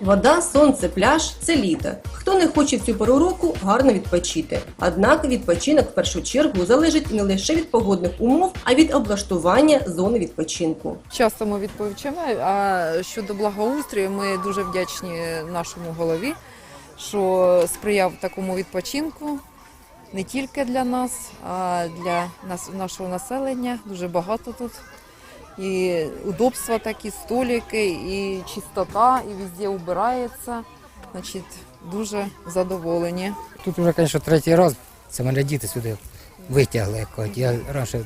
Вода, сонце, пляж це літо. Хто не хоче в цю пору року гарно відпочити. Однак відпочинок в першу чергу залежить не лише від погодних умов, а від облаштування зони відпочинку. Часто ми відповідаємо. А щодо благоустрою, ми дуже вдячні нашому голові, що сприяв такому відпочинку не тільки для нас, а для нас, нашого населення. Дуже багато тут. І удобства такі, столики, і чистота, і везде убирається. Значить, дуже задоволені. Тут вже, звісно, третій раз. Це мене діти сюди витягли. як. Я раніше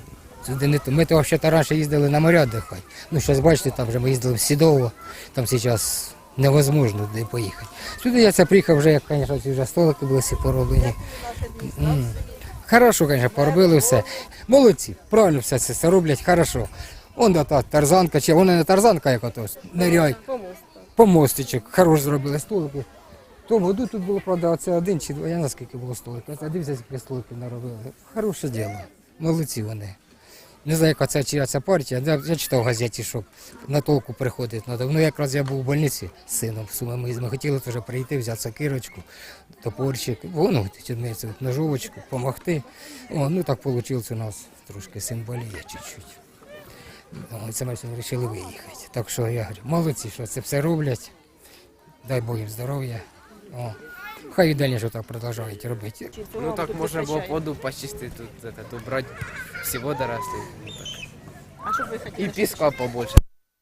сюди не то. Ми то взагалі раніше їздили на моря дихати. Ну, зараз бачите, там вже ми їздили в Сідово, там зараз невозможно туди поїхати. Сюди я це приїхав вже, як, звісно, вже столики були всі пороблені. Хорошо, звісно, поробили все. Молодці, правильно все це роблять, хорошо. Он та тарзанка, чи вона не тарзанка, як ото, ниряй. Помостичок, хорош зробили столики. В тому году тут було, правда, оце один чи два, я не знаю, скільки було столиків. Оце дивіться, скільки столиків наробили. Хороше діло. Молодці вони. Не знаю, яка це чия ця партія. Я, я читав в газеті, що на толку приходить. треба. Ну, якраз я був у больниці з сином в Суми. Ми, хотіли теж прийти, взяти сокирочку, топорчик, цю ножовочку, допомогти. О, ну так вийшло у нас трошки син боліє чуть-чуть. Це ми сьогодні вирішили виїхати. Так що я говорю, молодці, що це все роблять. Дай Бог їм здоров'я. О, хай і далі що так продовжують робити. Ну так можно было б воду почистить, тут этот, убрать все водоросли. Ну, так. А що ви хотіли? І піска побольше.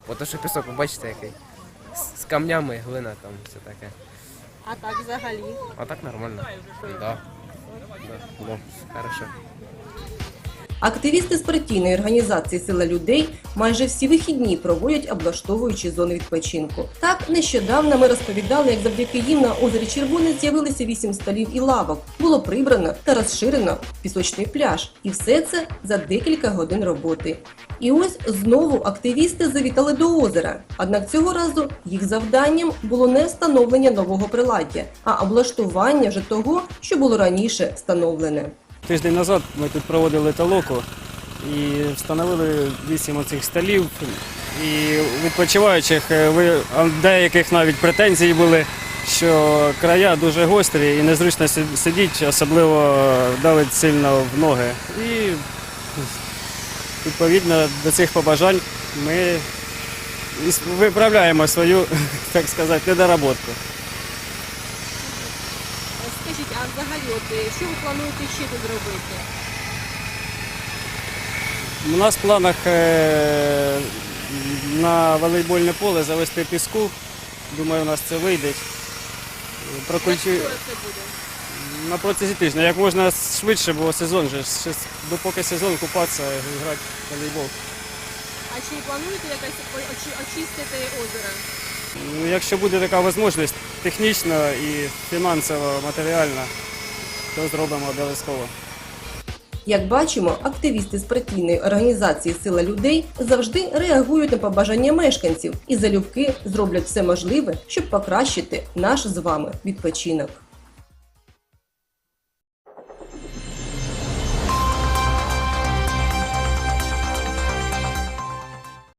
Бо то, що пісок, ви бачите, який. З, з камнями, глина там, все таке. А так взагалі. А так нормально. Да. Да. Ну, хорошо. Активісти з партійної організації Сила людей майже всі вихідні проводять облаштовуючі зони відпочинку. Так нещодавно ми розповідали, як завдяки їм на озері Червоне з'явилися вісім столів і лавок. Було прибрано та розширено пісочний пляж, і все це за декілька годин роботи. І ось знову активісти завітали до озера. Однак цього разу їх завданням було не встановлення нового приладдя, а облаштування вже того, що було раніше встановлене. Тиждень назад ми тут проводили толоку і встановили вісім оцих столів. І відпочиваючих е, деяких навіть претензії були, що края дуже гострі і незручно сидіти, особливо давить сильно в ноги. І відповідно до цих побажань ми виправляємо свою, так сказати, недоработку. Скажіть, а взагалі, от е, що ви плануєте ще тут зробити? У нас в планах е, на волейбольне поле завести піску. Думаю, у нас це вийде. Прокульчу... Як скоро це буде? На протязі тижня, як можна швидше, бо сезон же, ще с- допоки сезон купатися, грати в волейбол. А чи плануєте якось очи- очистити озеро? Ну, Якщо буде така можливість технічно і фінансово, матеріально, то зробимо обов'язково. Як бачимо, активісти з партійної організації Сила людей завжди реагують на побажання мешканців і залюбки зроблять все можливе, щоб покращити наш з вами відпочинок.